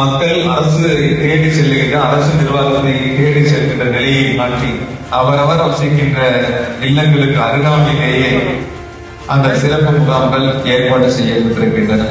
மக்கள் அரசு தேடி செல்லுகின்ற அரசு நிர்வாகத்தை தேடி செல்கின்ற நிலையை மாற்றி அவரவர் வசிக்கின்ற இல்லங்களுக்கு அருகாமையிலேயே அந்த சிறப்பு முகாம்கள் ஏற்பாடு செய்யப்பட்டிருக்கின்றன.